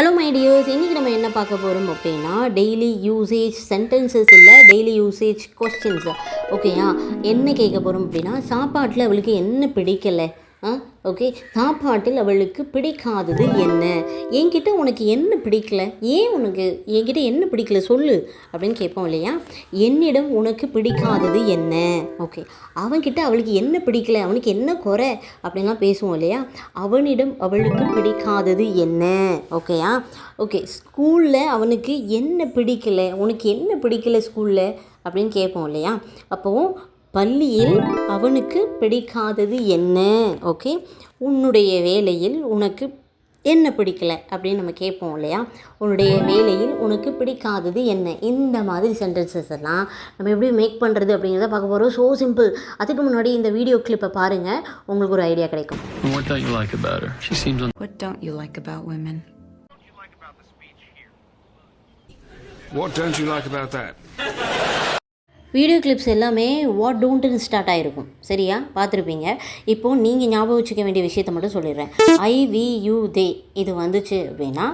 Hello my tears இன்றைக்கி நம்ம என்ன பார்க்க போகிறோம் அப்படின்னா டெய்லி யூசேஜ் சென்டென்சஸ் இல்லை டெய்லி யூசேஜ் கொஸ்டின்ஸ் ஓகேயா என்ன கேட்க போகிறோம் அப்படின்னா சாப்பாட்டில் அவளுக்கு என்ன பிடிக்கலை? ஆ? ஓகே சாப்பாட்டில் அவளுக்கு பிடிக்காதது என்ன? என்கிட்ட உனக்கு என்ன பிடிக்கல? ஏன் உனக்கு என்கிட்ட என்ன பிடிக்கல சொல்லு? அப்படின்னு கேட்போம் இல்லையா? என்னிடம் உனக்கு பிடிக்காதது என்ன? ஓகே அவன்கிட்ட அவளுக்கு என்ன பிடிக்கல? அவனுக்கு என்ன குறை? அப்படின்லாம் பேசுவோம் இல்லையா? அவனிடம் அவளுக்கு பிடிக்காதது என்ன? ஓகேயா ஓகே ஸ்கூலில் அவனுக்கு என்ன பிடிக்கல? உனக்கு என்ன பிடிக்கல ஸ்கூலில் அப்படின்னு கேட்போம் இல்லையா? அப்போது பள்ளியில் அவனுக்கு பிடிக்காதது என்ன? ஓகே உன்னுடைய வேலையில் உனக்கு என்ன பிடிக்கல? அப்படின்னு நம்ம கேட்போம் இல்லையா? உன்னுடைய வேலையில் உனக்கு பிடிக்காதது என்ன? இந்த மாதிரி சென்டென்சஸ் எல்லாம் நம்ம எப்படி மேக் பண்ணுறது அப்படிங்கிறத பார்க்க போகிறோம் ஸோ சிம்பிள் அதுக்கு முன்னாடி இந்த வீடியோ கிளிப்பை பாருங்கள் உங்களுக்கு ஒரு ஐடியா கிடைக்கும். What don't you like about her? She seems un- What don't you like about women? What don't you like about that? Video clips எல்லாமே வாட் டோன்ட்டுன்னு ஸ்டார்ட் ஆகிருக்கும் சரியா? பார்த்துருப்பீங்க. இப்போது நீங்கள் ஞாபகம் வச்சுக்க வேண்டிய விஷயத்தை மட்டும் சொல்லிடுறேன். ஐ வி யூ தே இது வந்துச்சு அப்படின்னா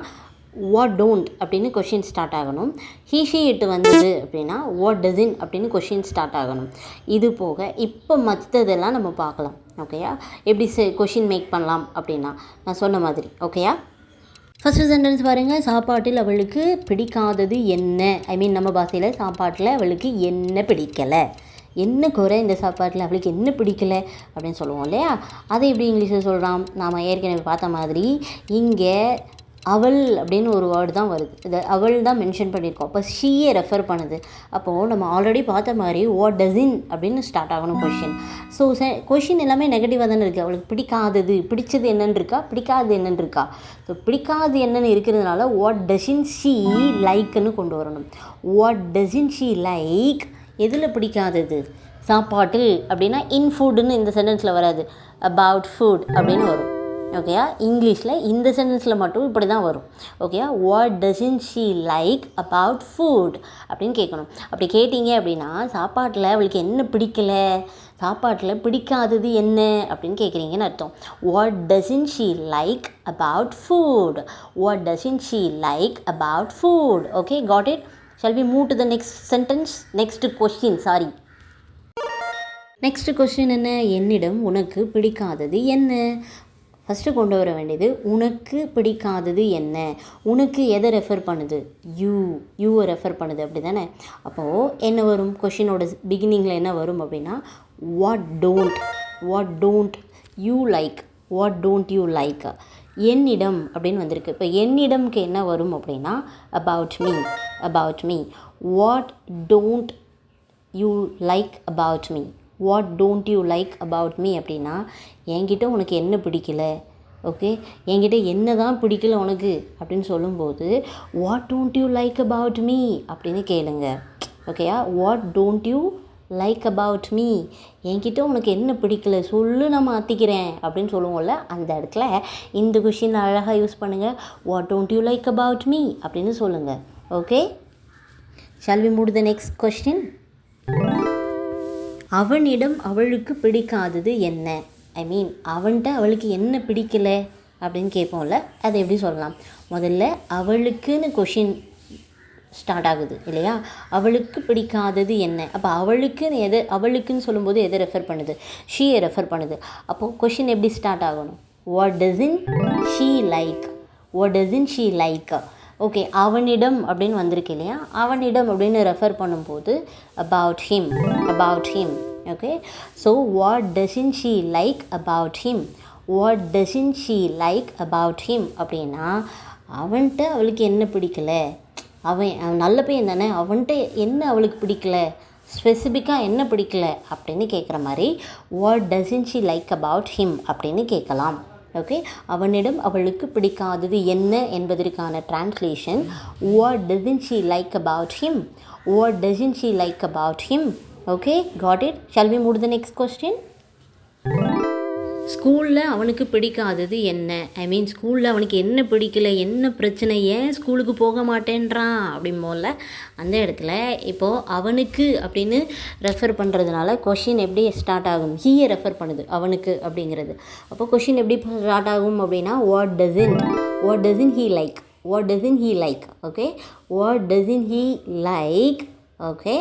வாட் டோன்ட் அப்படின்னு கொஷின் ஸ்டார்ட் ஆகணும். ஹீஷி இட்டு வந்தது அப்படின்னா வாட் டசின் அப்படின்னு கொஷின் ஸ்டார்ட் ஆகணும். இது போக இப்போ மற்றதெல்லாம் நம்ம பார்க்கலாம். ஓகேயா எப்படி கொஷின் மேக் பண்ணலாம் அப்படின்னா நான் சொன்ன மாதிரி. ஓகேயா ஃபஸ்ட்டு சென்டென்ஸ் பாருங்கள் சாப்பாட்டில் அவளுக்கு பிடிக்காதது என்ன? ஐ மீன் நம்ம பாஷையில் சாப்பாட்டில் அவளுக்கு என்ன பிடிக்கலை? என்ன குறை இந்த சாப்பாட்டில்? அவளுக்கு என்ன பிடிக்கல? அப்படின்னு சொல்லுவோம் இல்லையா? அதை எப்படி இங்கிலீஷில் சொல்கிறான் நாம் ஏற்கனவே பார்த்த மாதிரி இங்கே அவள் அப்படின்னு ஒரு வேர்டு தான் வருது. இது அவள் தான் மென்ஷன் பண்ணியிருக்கோம். அப்போ ஷீயை ரெஃபர் பண்ணுது. அப்போது நம்ம ஆல்ரெடி பார்த்த மாதிரி வாட் டசின் அப்படின்னு ஸ்டார்ட் ஆகணும் கொஷின் ஸோ கொஷின் எல்லாமே நெகட்டிவாக தானே இருக்குது அவளுக்கு பிடிக்காதது பிடிச்சது என்னன்னு இருக்கா? பிடிக்காது என்னன்னு இருக்கா? ஸோ பிடிக்காது என்னன்னு இருக்கிறதுனால வாட் டசின் ஷீ லைக்னு கொண்டு வரணும். வாட் டசின் ஷீ லைக் எதில் பிடிக்காதது? சாப்பாட்டில் அப்படின்னா இன் ஃபுட்டுன்னு இந்த சென்டென்ஸில் வராது. அபவுட் ஃபுட் அப்படின்னு வரும். ஓகேயா இங்கிலீஷில் இந்த சென்டென்ஸில் மட்டும் இப்படி தான் வரும். ஓகேயா what does she like about food அப்படின்னு கேட்கணும். அப்படி கேட்டிங்க அப்படின்னா சாப்பாட்டில் அவளுக்கு என்ன பிடிக்கல? சாப்பாட்டில் பிடிக்காதது என்ன? அப்படின்னு கேட்குறீங்கன்னு அர்த்தம். What does she like about food what does she like about food okay got it shall be move to the next sentence next question sorry next question என்ன? என்னிடம் உனக்கு பிடிக்காதது என்ன? ஃபஸ்ட்டு கொண்டு வர வேண்டியது உனக்கு பிடிக்காதது என்ன? உனக்கு எதை ரெஃபர் பண்ணுது? யூ யூவை ரெஃபர் பண்ணுது அப்படி தானே அப்போது என்ன வரும்? கொஷினோட பிகினிங்கில் என்ன வரும் அப்படின்னா what don't what don't you like what don't you like என்னிடம் அப்படின்னு வந்திருக்கு. இப்போ என்னிடம்க்கு என்ன வரும் அப்படின்னா about me about me what don't you like about me what don't you like about me அப்படின்னா என்கிட்ட உனக்கு என்ன பிடிக்கல? ஓகே என்கிட்ட என்ன தான் பிடிக்கல உனக்கு? அப்படின்னு சொல்லும்போது what don't you like about me அப்படின்னு கேளுங்க. ஓகேயா what don't you like about me என்கிட்ட உனக்கு என்ன பிடிக்கல? சொல்லு நான் மாற்றிக்கிறேன் அப்படின்னு சொல்லுவோம்ல அந்த இடத்துல இந்த கொஷின் அழகாக யூஸ் பண்ணுங்கள் what don't you like about me அப்படின்னு சொல்லுங்கள் okay shall we move the next question அவனிடம் அவளுக்கு பிடிக்காதது என்ன? ஐ மீன் அவன்கிட்ட அவளுக்கு என்ன பிடிக்கல? அப்படின்னு கேட்போம்ல அதை எப்படி சொல்லலாம்? முதல்ல அவளுக்குன்னு கொஷின் ஸ்டார்ட் ஆகுது இல்லையா? அவளுக்கு பிடிக்காதது என்ன? அப்போ அவளுக்குன்னு எதை அவளுக்குன்னு சொல்லும்போது எதை ரெஃபர் பண்ணுது? ஷீயை ரெஃபர் பண்ணுது. அப்போது கொஷின் எப்படி ஸ்டார்ட் ஆகணும்? What in she like what in she like okay அவனிடம் அப்படின்னு வந்திருக்கு இல்லையா? அவனிடம் அப்படின்னு ரெஃபர் பண்ணும்போது about him about him okay so what does she like about him what does she like about him அப்படின்னா அவன்கிட்ட அவளுக்கு என்ன பிடிக்கல? அவன் அவன் நல்ல பையன் தானே அவன்கிட்ட என்ன அவளுக்கு பிடிக்கல? ஸ்பெசிஃபிக்காக என்ன பிடிக்கல? அப்படின்னு கேட்குற மாதிரி what does she like about him அப்படின்னு கேட்கலாம். ஓகே அவனிடம் அவளுக்கு பிடிக்காதது என்ன என்பதற்கான translation what does she like about him what does she like about him okay got it shall we move the next question ஸ்கூலில் அவனுக்கு பிடிக்காதது என்ன? ஐ மீன் ஸ்கூலில் அவனுக்கு என்ன பிடிக்கல என்ன பிரச்சனை? ஏன் ஸ்கூலுக்கு போக மாட்டேன்றான்? அப்படிம்போல அந்த இடத்துல இப்போது அவனுக்கு அப்படின்னு ரெஃபர் பண்ணுறதுனால கொஷின் எப்படி ஸ்டார்ட் ஆகும்? ஹீயை ரெஃபர் பண்ணுது அவனுக்கு அப்படிங்கிறது. அப்போ கொஷின் எப்படி ஸ்டார்ட் ஆகும் அப்படின்னா what does what does he like what does he like okay what does he like okay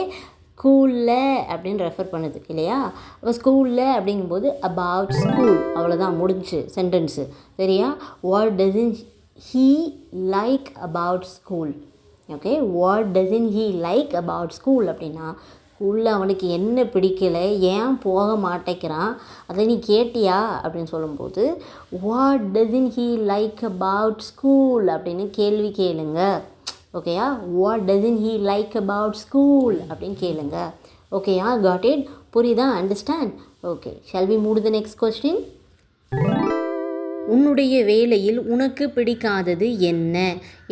ஸ்கூலில் அப்படின்னு ரெஃபர் பண்ணுது இல்லையா? அப்போ ஸ்கூலில் அப்படிங்கும்போது அபவுட் ஸ்கூல் அவ்வளோதான் முடிஞ்சு சென்டென்ஸு சரியா? What does he like about school okay what does he like about school அப்படின்னா ஸ்கூலில் அவனுக்கு என்ன பிடிக்கல ஏன் போக மாட்டேங்கிறான் அதை நீ கேட்டியா? அப்படின்னு சொல்லும்போது what does he like about school அப்படின்னு கேள்வி கேளுங்க. ஓகேயா what does he like about school அப்படின்னு கேளுங்க. ஓகேயா காட் இட் புரியுதா? Understand okay shall we move the next question உன்னுடைய வேலையில் உனக்கு பிடிக்காதது என்ன?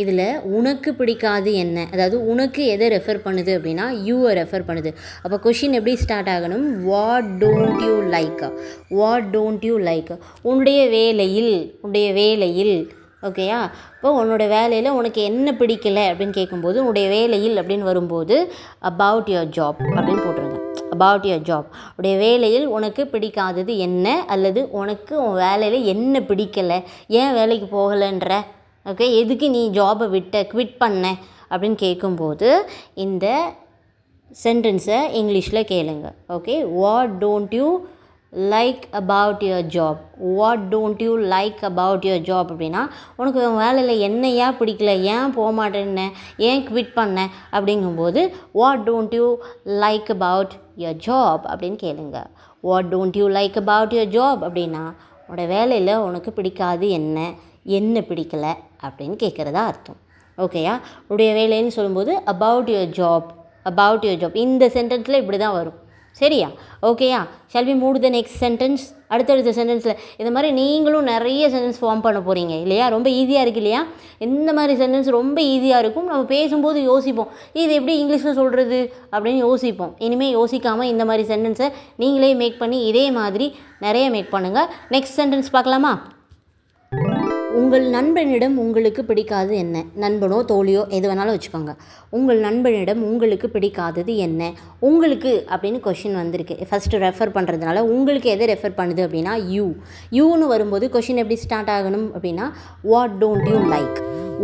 இதில் உனக்கு பிடிக்காது என்ன? அதாவது உனக்கு எதை ரெஃபர் பண்ணுது அப்படின்னா யூவை ரெஃபர் பண்ணுது. அப்போ கொஷின் எப்படி ஸ்டார்ட் ஆகணும்? What don't you like what don't you like உன்னுடைய வேலையில் உன்னுடைய வேலையில் ஓகேயா? இப்போ உன்னோட வேலையில் உனக்கு என்ன பிடிக்கல அப்படின்னு கேட்கும்போது உன்னுடைய வேலையில் அப்படின்னு வரும்போது அபவுட் யுவர் ஜாப் அப்படின்னு போட்டுருங்க. அபவுட் யுவர் ஜாப் உடைய வேலையில் உனக்கு பிடிக்காதது என்ன? அல்லது உனக்கு உன் வேலையில் என்ன பிடிக்கலை? ஏன் வேலைக்கு போகலைன்ற? ஓகே எதுக்கு நீ ஜாபை விட்ட குவிட் பண்ண? அப்படின்னு கேட்கும்போது இந்த சென்டென்ஸை இங்கிலீஷில் கேளுங்க. Okay what don't you like about your job what don't you like about your job அப்படின்னா உனக்கு வேலையில் என்ன ஏன் பிடிக்கல? ஏன் போக மாட்டேன்ன ஏன் குவிட் பண்ண? அப்படிங்கும்போது what don't you like about your job அப்படின்னு கேளுங்க. What don't you like about your job அப்படின்னா உன்னோட வேலையில் உனக்கு பிடிக்காது என்ன? என்ன பிடிக்கல? அப்படின்னு கேட்குறதா அர்த்தம். ஓகேயா உடைய வேலைன்னு சொல்லும்போது about your job about your job இந்த சென்டென்ஸில் இப்படி தான் வரும். சரியா? ஓகேயா? Shall we move the next sentence அடுத்தடுத்த சென்டென்ஸில் இந்த மாதிரி நீங்களும் நிறைய சென்டென்ஸ் ஃபார்ம் பண்ண போகிறீங்க இல்லையா? ரொம்ப ஈஸியாக இருக்கு இல்லையா? இந்த மாதிரி சென்டென்ஸ் ரொம்ப ஈஸியாக இருக்கும். நம்ம பேசும்போது யோசிப்போம் இது எப்படி இங்கிலீஷில் சொல்கிறது அப்படின்னு யோசிப்போம். இனிமேல் யோசிக்காமல் இந்த மாதிரி சென்டென்ஸை நீங்களே மேக் பண்ணி இதே மாதிரி நிறைய மேக் பண்ணுங்கள் நெக்ஸ்ட் சென்டென்ஸ் பார்க்கலாமா? உங்கள் நண்பனிடம் உங்களுக்கு பிடிக்காது என்ன? நண்பனோ தோழியோ எது வேணாலும் வச்சுக்கோங்க. உங்கள் நண்பனிடம் உங்களுக்கு பிடிக்காதது என்ன? உங்களுக்கு அப்படின்னு கொஷின் வந்திருக்கு. ஃபஸ்ட்டு ரெஃபர் பண்ணுறதுனால உங்களுக்கு எதை ரெஃபர் பண்ணுது அப்படின்னா யூ யூன்னு வரும்போது கொஷின் எப்படி ஸ்டார்ட் ஆகணும் அப்படின்னா what don't you like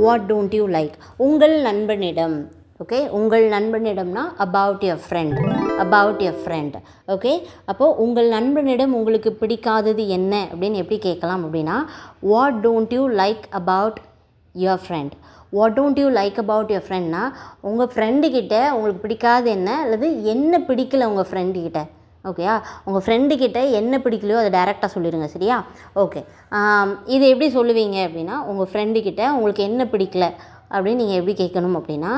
what don't you like உங்கள் நண்பனிடம் ஓகே உங்கள் நண்பனிடம்னா about your friend about your friend okay அப்போது உங்கள் நண்பனிடம் உங்களுக்கு பிடிக்காதது என்ன அப்படின்னு எப்படி கேட்கலாம் அப்படின்னா what don't you like about your friend what don't you like about your ஃப்ரெண்ட்னா உங்கள் ஃப்ரெண்டுக்கிட்ட உங்களுக்கு பிடிக்காது என்ன அல்லது என்ன பிடிக்கல உங்கள் ஃப்ரெண்டுக்கிட்ட ஓகேயா உங்கள் ஃப்ரெண்டுக்கிட்ட என்ன பிடிக்கலையோ அதை டேரெக்டாக சொல்லிடுங்க சரியா? ஓகே இது எப்படி சொல்லுவீங்க அப்படின்னா உங்கள் ஃப்ரெண்டுக்கிட்ட உங்களுக்கு என்ன பிடிக்கல? அப்படின்னு நீங்கள் எப்படி கேட்கணும் அப்படின்னா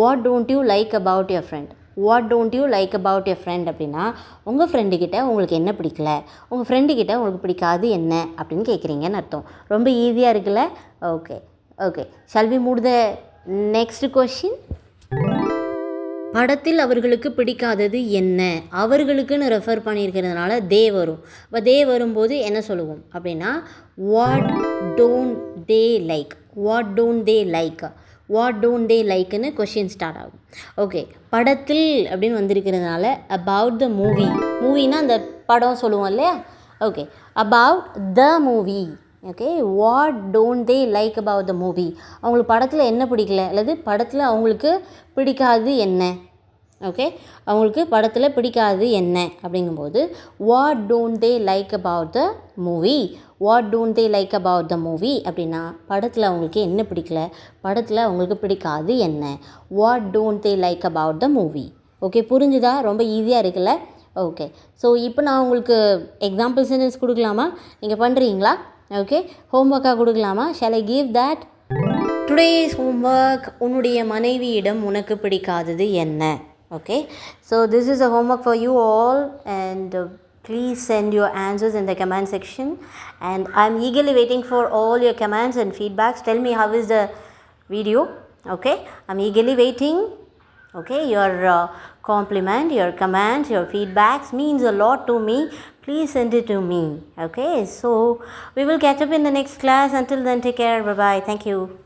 what don't you like about your friend what don't you like about your friend அப்படின்னா உங்கள் ஃப்ரெண்டுக்கிட்ட உங்களுக்கு என்ன பிடிக்கல? உங்கள் ஃப்ரெண்டுக்கிட்ட உங்களுக்கு பிடிக்காது என்ன? அப்படின்னு கேட்குறீங்கன்னு அர்த்தம். ரொம்ப ஈஸியாக இருக்குல்ல? Okay okay shall we move the next question படத்தில் அவர்களுக்கு பிடிக்காதது என்ன? அவர்களுக்குன்னு ரெஃபர் பண்ணியிருக்கிறதுனால தே வரும். இப்போ தே வரும்போது என்ன சொல்லுவோம் அப்படின்னா what don't they like what don't they like what don't they லைக்குன்னு question start ஆகும். ஓகே படத்தில் அப்படின்னு வந்திருக்கிறதுனால அபவுட் த மூவி மூவினா அந்த படம் சொல்லுவோம் இல்லையா? Okay about the movie okay what don't they like about the movie அவங்களுக்கு படத்தில் என்ன பிடிக்கல? அல்லது படத்தில் அவங்களுக்கு பிடிக்காது என்ன? ஓகே அவங்களுக்கு படத்தில் பிடிக்காது என்ன? அப்படிங்கும்போது what don't they like about the movie what don't they like about the movie அப்படின்னா படத்தில் அவங்களுக்கு என்ன பிடிக்கல? படத்தில் அவங்களுக்கு பிடிக்காது என்ன? What don't they like about the movie okay புரிஞ்சுதா? ரொம்ப ஈஸியாக இருக்குல்ல? ஓகே ஸோ இப்போ நான் உங்களுக்கு எக்ஸாம்பிள் சென்டென்ஸ் கொடுக்கலாமா? நீங்கள் பண்ணுறீங்களா ஓகே ஹோம்ஒர்க்காக கொடுக்கலாமா? Shall I give that today's homework உன்னுடைய மனைவியிடம் உனக்கு பிடிக்காதது என்ன? okay? So this is a homework for you all and uh, please send your answers in the comment section. And i'm eagerly waiting for all your comments and feedbacks. Tell me how is the video? Okay? I'm eagerly waiting. Okay? Your uh, compliment your comments your feedbacks means a lot to me. Please send it to me. Okay? So we will catch up in the next class. Until then take care. Bye bye thank you.